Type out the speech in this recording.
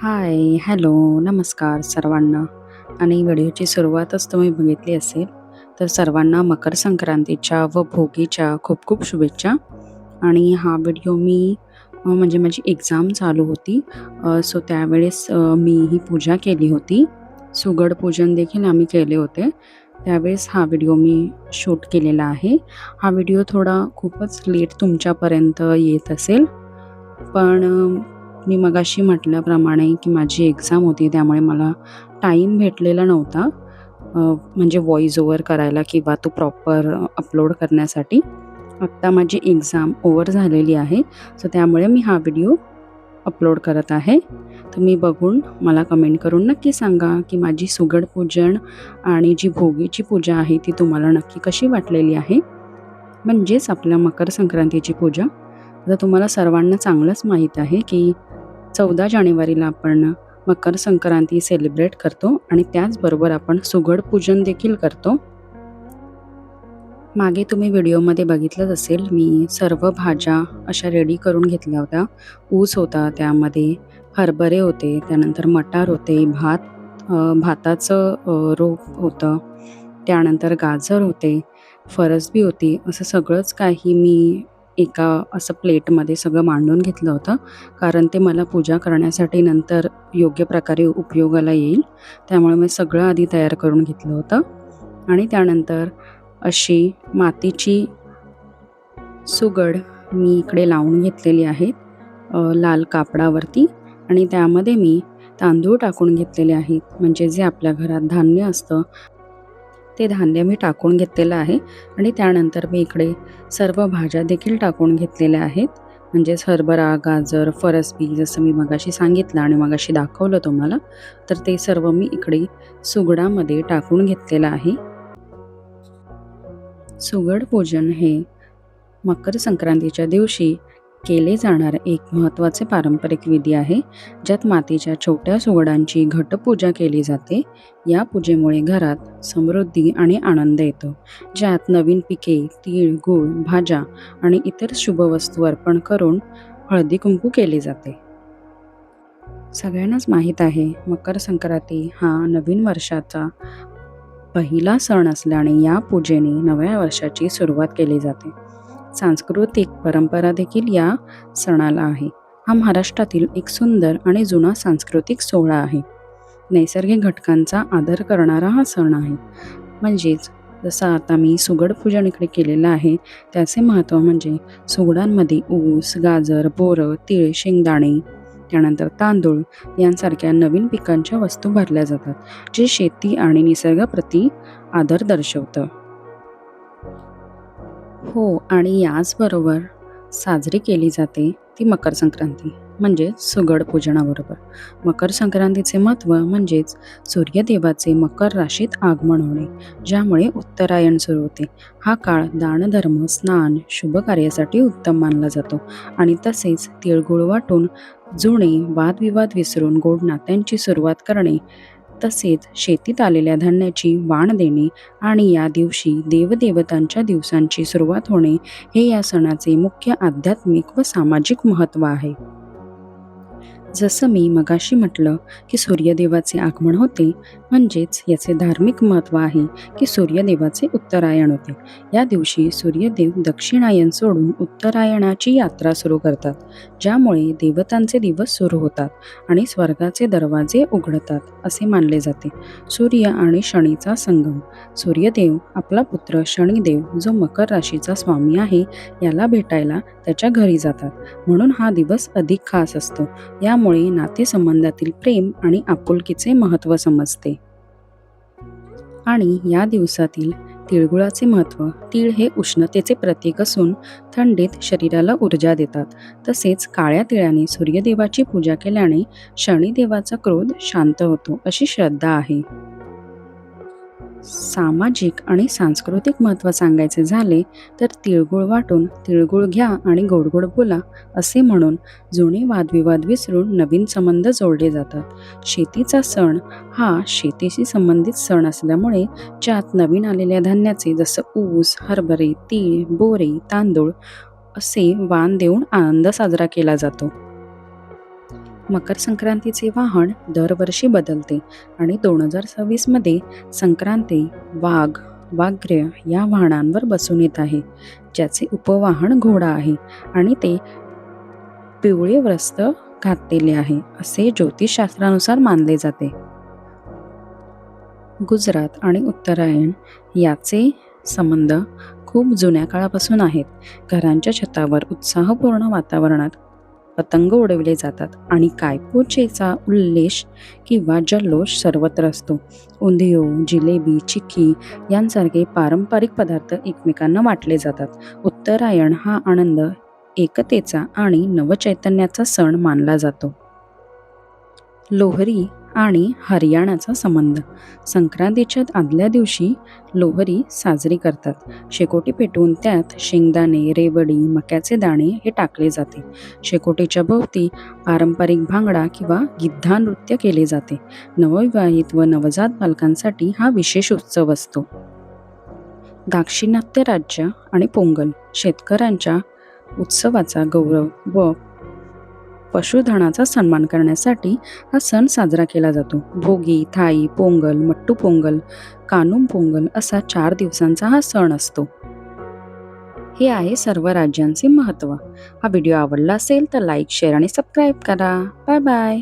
हाय, hello, नमस्कार सर्वांना आणि व्हिडिओची सुरुवातच तुम्ही बघितली असेल, तर सर्वांना मकर संक्रांतीच्या व भोगीच्या खूप खूप शुभेच्छा आणि हा व्हिडिओ मी म्हणजे माझी एक्झाम चालू होती सो त्यावेळेस मी ही पूजा केली होती. सुगड पूजन देखील आम्ही केले होते. त्यावेळेस हा व्हिडिओ मी शूट केलेला आहे. हा व्हिडिओ थोडा खूपच लेट तुमच्यापर्यंत येत असेल, पण मी मगाशी म्हटल्याप्रमाणे की माझी एक्झाम होती त्यामुळे मला टाईम भेटलेला नव्हता म्हणजे व्हॉईस ओव्हर करायला किंवा तो प्रॉपर अपलोड करण्यासाठी. आत्ता माझी एक्झाम ओव्हर झालेली आहे. सो त्यामुळे मी हा व्हिडिओ अपलोड करत आहे. तुम्ही बघून मला कमेंट करून नक्की सांगा की माझी सुगड पूजन आणि जी भोगीची पूजा आहे ती तुम्हाला नक्की कशी वाटलेली आहे. म्हणजेच आपल्या मकर संक्रांतीची पूजा. आता तुम्हाला सर्वांना चांगलंच माहीत आहे की 14 जानेवारीला आपण मकर संक्रांती सेलिब्रेट करतो आणि त्याचबरोबर आपण सुगड पूजन देखील करतो. मागे तुम्ही व्हिडिओमध्ये बघितलंच असेल मी सर्व भाज्या अशा रेडी करून घेतल्या होत्या. ऊस होता, त्यामध्ये हरभरे होते, त्यानंतर मटार होते, भात भाताचं रोप होतं, त्यानंतर गाजर होते, फरसबी होती. असं सगळंच काही मी एका असं प्लेटमध्ये सगळं मांडून घेतलं होतं. कारण ते मला पूजा करण्यासाठी नंतर योग्य प्रकारे उपयोगाला येईल. त्यामुळे मी सगळं आधी तयार करून घेतलं होतं आणि त्यानंतर अशी मातीची सुगड मी इकडे लावून घेतलेली आहे लाल कापडावरती आणि त्यामध्ये मी तांदूळ टाकून घेतलेले आहेत. म्हणजे जे आपल्या घरात धान्य असतं, ते धान्य मी टाकून घेतलेलं आहे आणि त्यानंतर मी इकडे सर्व भाज्या देखील टाकून घेतलेल्या आहेत. म्हणजेच हरभरा, गाजर, फरसबी जसं मी मगाशी सांगितलं आणि मगाशी दाखवलं तुम्हाला, तर ते सर्व मी इकडे सुगडामध्ये टाकून घेतलेलं आहे. सुगड पूजन हे मकर संक्रांतीच्या दिवशी केले जाणारे एक महत्त्वाचे पारंपरिक विधी आहे. ज्यात मातीच्या छोट्या सुगडांची घटपूजा केली जाते. या पूजेमुळे घरात समृद्धी आणि आनंद येतो. ज्यात नवीन पिके, तीळ, गूळ, भाज्या आणि इतर शुभ वस्तू अर्पण करून हळदी-कुंकू केले जाते. सगळ्यांनाच माहीत आहे मकर संक्रांती हा नवीन वर्षाचा पहिला सण असल्याने या पूजेने नव्या वर्षाची सुरुवात केली जाते. सांस्कृतिक परंपरा देखील या सणाला आहे. हा महाराष्ट्रातील एक सुंदर आणि जुना सांस्कृतिक सोहळा आहे. नैसर्गिक घटकांचा आदर करणारा हा सण आहे. म्हणजेच जसं आता मी सुगड पूजन इकडे केलेलं आहे, त्याचे महत्त्व म्हणजे सुगडांमध्ये ऊस, गाजर, बोरं, तीळ, शेंगदाणे, त्यानंतर तांदूळ यांसारख्या नवीन पिकांच्या वस्तू भरल्या जातात, जे शेती आणि निसर्गाप्रती आदर दर्शवतं. हो आणि याचबरोबर साजरी केली जाते ती मकर संक्रांती म्हणजे सुगड पूजनाबरोबर. मकर संक्रांतीचे महत्त्व म्हणजेच सूर्यदेवाचे मकर राशीत आगमन होणे, ज्यामुळे उत्तरायण सुरू होते. हा काळ दानधर्म, स्नान, शुभ कार्यासाठी उत्तम मानला जातो आणि तसेच तिळगुळ वाटून जुने वादविवाद विसरून गोड नात्यांची सुरुवात करणे, तसेच शेतीत आलेल्या धान्याची वाण देणे आणि या दिवशी देवदेवतांच्या दिवसांची सुरुवात होणे, हे या सणाचे मुख्य आध्यात्मिक व सामाजिक महत्त्व आहे. जसं मी मगाशी म्हटलं की सूर्यदेवाचे आगमन होते, म्हणजेच याचे धार्मिक महत्त्व आहे की सूर्यदेवाचे उत्तरायण होते. या दिवशी सूर्यदेव दक्षिणायन सोडून उत्तरायणाची यात्रा सुरू करतात, ज्यामुळे देवतांचे दिवस सुरू होतात आणि स्वर्गाचे दरवाजे उघडतात, असे मानले जाते. सूर्य आणि शनीचा संगम सूर्यदेव आपला पुत्र शनिदेव, जो मकर राशीचा स्वामी आहे, याला भेटायला त्याच्या घरी जातात, म्हणून हा दिवस अधिक खास असतो. यामुळे नातेसंबंधातील प्रेम आणि आपुलकीचे महत्त्व समजते. आणि या दिवसातील तिळगुळाचे महत्त्व तीळ हे उष्णतेचे प्रतीक असून थंडीत शरीराला ऊर्जा देतात. तसेच काळ्या तिळाने सूर्यदेवाची पूजा केल्याने शनिदेवाचा क्रोध शांत होतो, अशी श्रद्धा आहे. सामाजिक आणि सांस्कृतिक महत्त्व सांगायचे झाले तर तिळगुळ वाटून तिळगुळ घ्या आणि गोडगोड बोला असे म्हणून जुने वादविवाद विसरून नवीन संबंध जोडले जातात. शेतीचा सण हा शेतीशी संबंधित सण असल्यामुळे ज्यात नवीन आलेल्या धान्याचे जसं ऊस, हरभरे, तीळ, बोरे, तांदूळ असे वाण देऊन आनंद साजरा केला जातो. मकर संक्रांतीचे वाहन दरवर्षी बदलते आणि दोन हजार सव्वीसमध्ये संक्रांती वाघ वाघ्य या वाहनांवर बसून येत आहे ज्याचे उपवाहन घोडा आहे आणि ते पिवळे वस्त्र घातलेले आहे असे ज्योतिषशास्त्रानुसार मानले जाते. गुजरात आणि उत्तरायण याचे संबंध खूप जुन्या काळापासून आहेत. घरांच्या छतावर उत्साहपूर्ण वातावरणात पतंग उडवले जातात आणि कायपोचेचा उल्लेश किंवा जल्लोष सर्वत्र असतो. उंधियो जिलेबी चिक्की यांसारखे पारंपरिक पदार्थ एकमेकांना वाटले जातात. उत्तरायण हा आनंद एकतेचा आणि नवचैतन्याचा सण मानला जातो. लोहरी आणि हरियाणाचा संबंध. संक्रांतीच्या आदल्या दिवशी लोहरी साजरी करतात. शेकोटी पेटवून त्यात शेंगदाणे रेवडी मक्याचे दाणे हे टाकले जाते. शेकोटीच्या भोवती पारंपरिक भांगडा किंवा गिद्धा नृत्य केले जाते. नवविवाहित व नवजात बालकांसाठी हा विशेष उत्सव असतो. दाक्षिणात्य राज्य आणि पोंगल शेतकऱ्यांच्या उत्सवाचा गौरव व पशुधनाचा सन्मान करण्यासाठी हा सण साजरा केला जातो. भोगी थाई पोंगल मट्टू पोंगल कानुम पोंगल असा चार दिवसांचा हा सण असतो. हे आहे सर्व राज्यांचे महत्त्व. हा व्हिडिओ आवडला असेल तर लाईक शेअर आणि सबस्क्राईब करा. Bye bye.